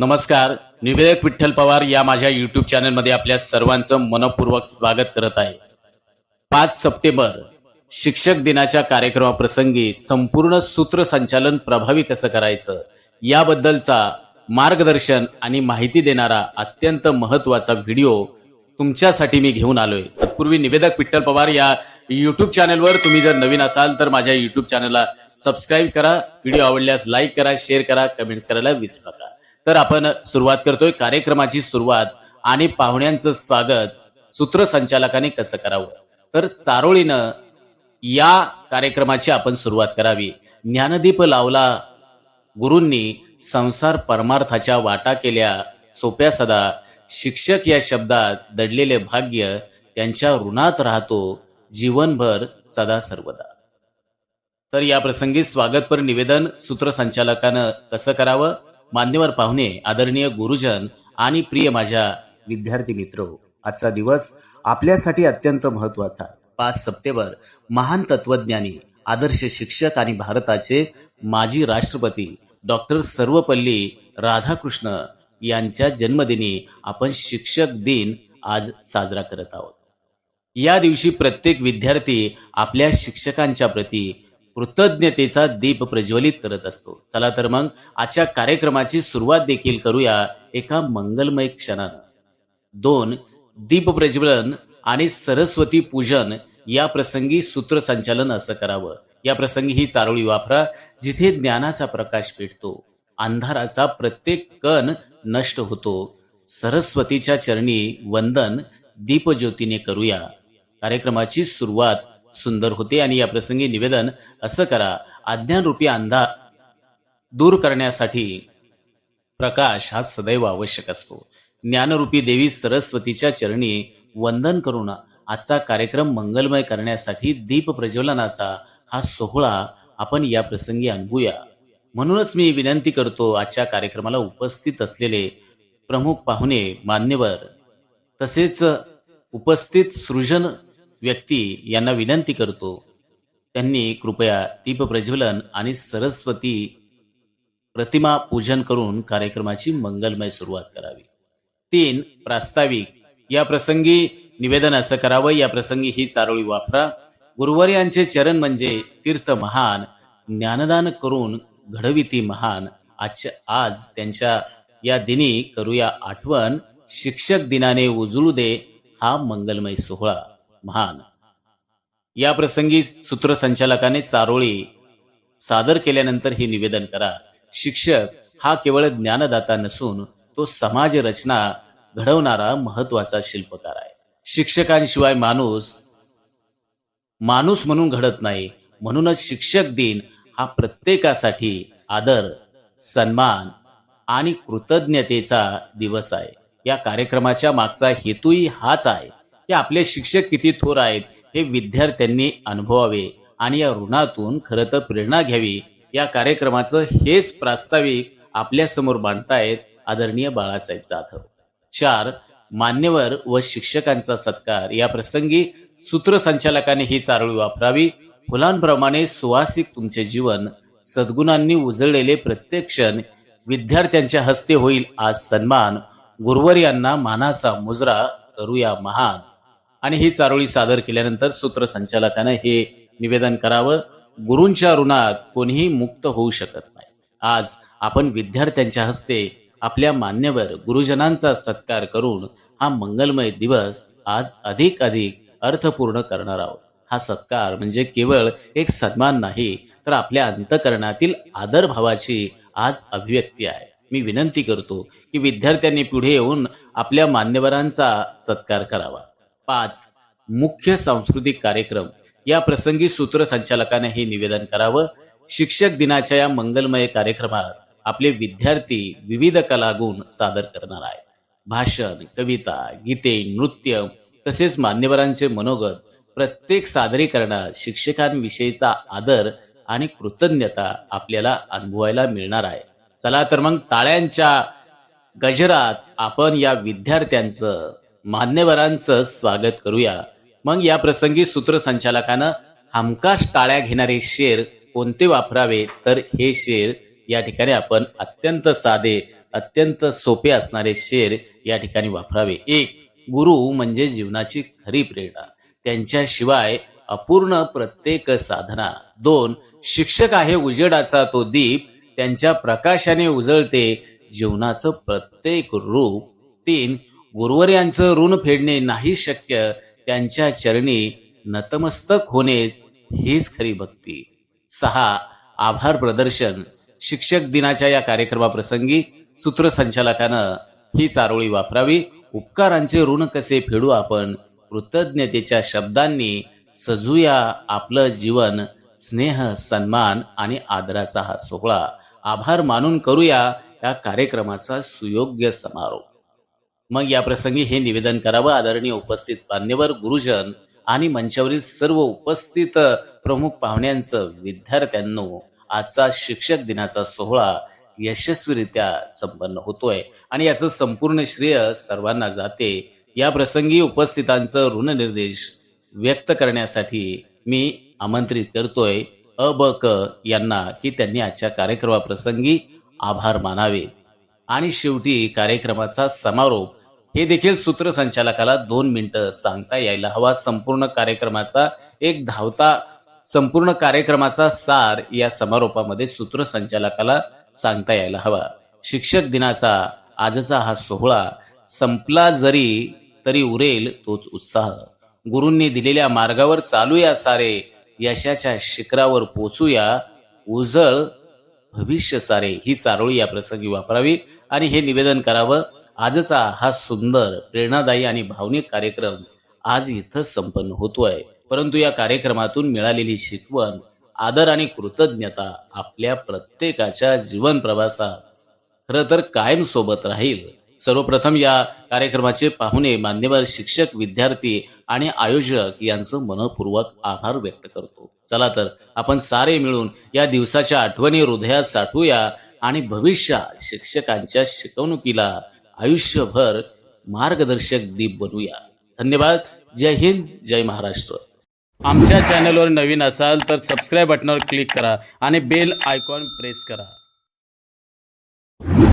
नमस्कार. निवेदक विठ्ठल पवार या माझ्या युट्यूब चॅनलमध्ये आपल्या सर्वांचं मनपूर्वक स्वागत करत आहे. पाच सप्टेंबर शिक्षक दिनाच्या कार्यक्रमाप्रसंगी संपूर्ण सूत्रसंचालन प्रभावी कसं करायचं याबद्दलचा मार्गदर्शन आणि माहिती देणारा अत्यंत महत्त्वाचा व्हिडिओ तुमच्यासाठी मी घेऊन आलोय. तत्पूर्वी निवेदक विठ्ठल पवार या युट्यूब चॅनलवर तुम्ही जर नवीन असाल तर माझ्या युट्यूब चॅनलला सबस्क्राईब करा. व्हिडिओ आवडल्यास लाईक करा शेअर करा कमेंट्स करायला विसरू नका. तर आपण सुरुवात करतोय कार्यक्रमाची सुरुवात आणि पाहुण्यांचं स्वागत सूत्रसंचालकाने कसं करावं? तर चारोळीनं या कार्यक्रमाची आपण सुरुवात करावी. ज्ञानदीप लावला गुरूंनी संसार परमार्थाच्या वाटा केल्या. सोप्या सदा शिक्षक या शब्दात दडलेले भाग्य त्यांच्या ऋणात राहतो. जीवनभर सदा सर्वदा. तर या प्रसंगी स्वागतपर निवेदन सूत्रसंचालकानं कसं करावं? मान्यवर पाहुणे आदरणीय गुरुजन आणि प्रिय माझ्या विद्यार्थी मित्र आजचा दिवस आपल्यासाठी अत्यंत महत्त्वाचा पाच सप्टेंबर महान तत्वज्ञानी आदर्श शिक्षक आणि भारताचे माजी राष्ट्रपती डॉक्टर सर्वपल्ली राधाकृष्ण यांच्या जन्मदिनी आपण शिक्षक दिन आज साजरा करत आहोत. या दिवशी प्रत्येक विद्यार्थी आपल्या शिक्षकांच्या प्रती कृतज्ञतेचा दीप प्रज्वलित करत असतो. चला तर मग आजच्या कार्यक्रमाची सुरुवात देखील करूया एका मंगलमय क्षणानं. दोन दीप प्रज्वलन आणि सरस्वती पूजन या प्रसंगी सूत्रसंचालन असं करावं. या प्रसंगी ही चारोळी वापरा जिथे ज्ञानाचा प्रकाश पेटतो. अंधाराचा प्रत्येक कण नष्ट होतो. सरस्वतीच्या चरणी वंदन दीपज्योतीने करूया. कार्यक्रमाची सुरुवात सुंदर होते आणि या प्रसंगी निवेदन असं करा. अज्ञानरूपी अंधा दूर करण्यासाठी प्रकाश हा सदैव आवश्यक असतो. ज्ञानरूपी देवी सरस्वतीच्या चरणी वंदन करून आजचा कार्यक्रम मंगलमय करण्यासाठी दीप प्रज्वलनाचा हा सोहळा आपण या प्रसंगी अनुभूया म्हणूनच मी विनंती करतो आजच्या कार्यक्रमाला उपस्थित असलेले प्रमुख पाहुणे मान्यवर. तसेच उपस्थित सृजन व्यक्ती यांना विनंती करतो त्यांनी कृपया दीप प्रज्वलन आणि सरस्वती प्रतिमा पूजन करून कार्यक्रमाची मंगलमय सुरुवात करावी. तीन प्रास्ताविक. या प्रसंगी निवेदन असं करावं या प्रसंगी ही चारोळी वापरा. गुरुवर्यांचे चरण म्हणजे तीर्थ महान. ज्ञानदान करून घडविती महान. आजच्या आज त्यांच्या या दिनी करूया आठवण. शिक्षक दिनाने उजळू दे हा मंगलमय सोहळा. महान. या प्रसंगी सूत्रसंचालकाने चारोळी सादर केल्यानंतर हे निवेदन करा. शिक्षक हा केवळ ज्ञानदाता नसून तो समाज रचना घडवणारा महत्त्वाचा शिल्पकार आहे. शिक्षकांशिवाय माणूस माणूस म्हणून घडत नाही म्हणूनच शिक्षक दिन हा प्रत्येकासाठी आदर सन्मान आणि कृतज्ञतेचा दिवस आहे. या कार्यक्रमाच्या मागचा हेतूही हाच आहे. की आपले शिक्षक किती थोर आहेत हे विद्यार्थ्यांनी अनुभवावे आणि या ऋणातून खरं तर प्रेरणा घ्यावी. या कार्यक्रमाचं हेच प्रास्ताविक आपल्यासमोर मांडतायत आदरणीय बाळासाहेब जाधव. चार मान्यवर व शिक्षकांचा सत्कार. या प्रसंगी सूत्रसंचालकाने ही चारोळी वापरावी. फुलांप्रमाणे सुवासिक तुमचे जीवन सद्गुणांनी उजळलेले प्रत्येक क्षण विद्यार्थ्यांच्या हस्ते होईल आज सन्मान. गुरुवर यांना मानाचा मुजरा करूया महान. आणि ही चारोळी सादर केल्यानंतर सूत्रसंचालकानं हे निवेदन करावं. गुरूंच्या ऋणात कोणीही मुक्त होऊ शकत नाही. आज आपण विद्यार्थ्यांच्या हस्ते आपल्या मान्यवर गुरुजनांचा सत्कार करून हा मंगलमय दिवस आज अधिक अधिक अर्थपूर्ण करणार आहोत. हा सत्कार म्हणजे केवळ एक सन्मान नाही तर आपल्या अंतकरणातील आदरभावाची आज अभिव्यक्ती आहे. मी विनंती करतो की विद्यार्थ्यांनी पुढे येऊन आपल्या मान्यवरांचा सत्कार करावा. पाच मुख्य सांस्कृतिक कार्यक्रम. या प्रसंगी सूत्रसंचालकाने हे निवेदन करावं. शिक्षक दिनाच्या या मंगलमय कार्यक्रमात आपले विद्यार्थी विविध कलागुण सादर करणार आहेत. भाषण कविता गीते नृत्य तसेच मान्यवरांचे मनोगत प्रत्येक सादरीकरणात शिक्षकांविषयीचा आदर आणि कृतज्ञता आपल्याला अनुभवायला मिळणार आहे. चला तर मग टाळ्यांच्या गजरात आपण या विद्यार्थ्यांचं मान्यवरांचं स्वागत करूया. मग या प्रसंगी सूत्रसंचालकानं हमखास टाळ्या घेणारे शेर कोणते वापरावे? तर हे शेर या ठिकाणी आपण अत्यंत साधे अत्यंत सोपे असणारे शेर या ठिकाणी वापरावे. एक गुरु म्हणजे जीवनाची खरी प्रेरणा. त्यांच्याशिवाय अपूर्ण प्रत्येक साधना. दोन शिक्षक आहे उजेडाचा तो दीप. त्यांच्या प्रकाशाने उजळते जीवनाचं प्रत्येक रूप. तीन गुरुवर्यांचं ऋण फेडणे नाही शक्य त्यांच्या चरणी नतमस्तक होणेच हीच खरी भक्ती. सहा आभार प्रदर्शन. शिक्षक दिनाच्या या कार्यक्रमाप्रसंगी सूत्रसंचालकानं ही चारोळी वापरावी. उपकारांचे ऋण कसे फेडू आपण? कृतज्ञतेच्या शब्दांनी सजूया आपलं जीवन. स्नेह सन्मान आणि आदराचा हा सोहळा. आभार मानून करूया या कार्यक्रमाचा सुयोग्य समारोप. मग या प्रसंगी हे निवेदन करावं. आदरणीय उपस्थित मान्यवर गुरुजन आणि मंचावरील सर्व उपस्थित प्रमुख पाहुण्यांचं विद्यार्थ्यांनो आजचा शिक्षक दिनाचा सोहळा यशस्वीरित्या संपन्न होतोय. आणि याचं संपूर्ण श्रेय सर्वांना जाते. या प्रसंगी उपस्थितांचं ऋणनिर्देश व्यक्त करण्यासाठी मी आमंत्रित करतोय. अ ब क यांना की त्यांनी आजच्या कार्यक्रमाप्रसंगी आभार मानावे. आणि शेवटी कार्यक्रमाचा समारोप हे देखील सूत्रसंचालकाला दोन मिनिटं सांगता यायला हवा. संपूर्ण कार्यक्रमाचा एक धावता संपूर्ण कार्यक्रमाचा सार या समारोपामध्ये सूत्रसंचालकाला सांगता यायला हवा. शिक्षक दिनाचा आजचा हा सोहळा संपला जरी तरी उरेल तोच उत्साह. गुरूंनी दिलेल्या मार्गावर चालूया सारे यशाच्या शिखरावर पोचूया. उजळ भविष्य सारे ही चारोळी या प्रसंगी वापरावी आणि हे निवेदन करावं. आजचा हा सुंदर प्रेरणादायी आणि भावनिक कार्यक्रम आज इथं संपन्न होतोय. परंतु या कार्यक्रमातून मिळालेली शिकवण आदर आणि कृतज्ञता आपल्या प्रत्येकाच्या जीवन प्रवासात खरं तर कायम सोबत राहील. सर्वप्रथम या कार्यक्रमाचे पाहुणे मान्यवर शिक्षक विद्यार्थी आणि आयोजक यांचं मनपूर्वक आभार व्यक्त करतो. चला तर आपण सारे मिळून या दिवसाच्या आठवणी हृदयात साठवूया आणि भविष्यात शिक्षकांच्या शिकवणुकीला आयुष्यभर मार्गदर्शक दीप बनवूया. धन्यवाद. जय हिंद जय महाराष्ट्र. आमच्या चॅनलवर नवीन असाल तर सबस्क्राईब बटनावर क्लिक करा आणि बेल आयकॉन प्रेस करा.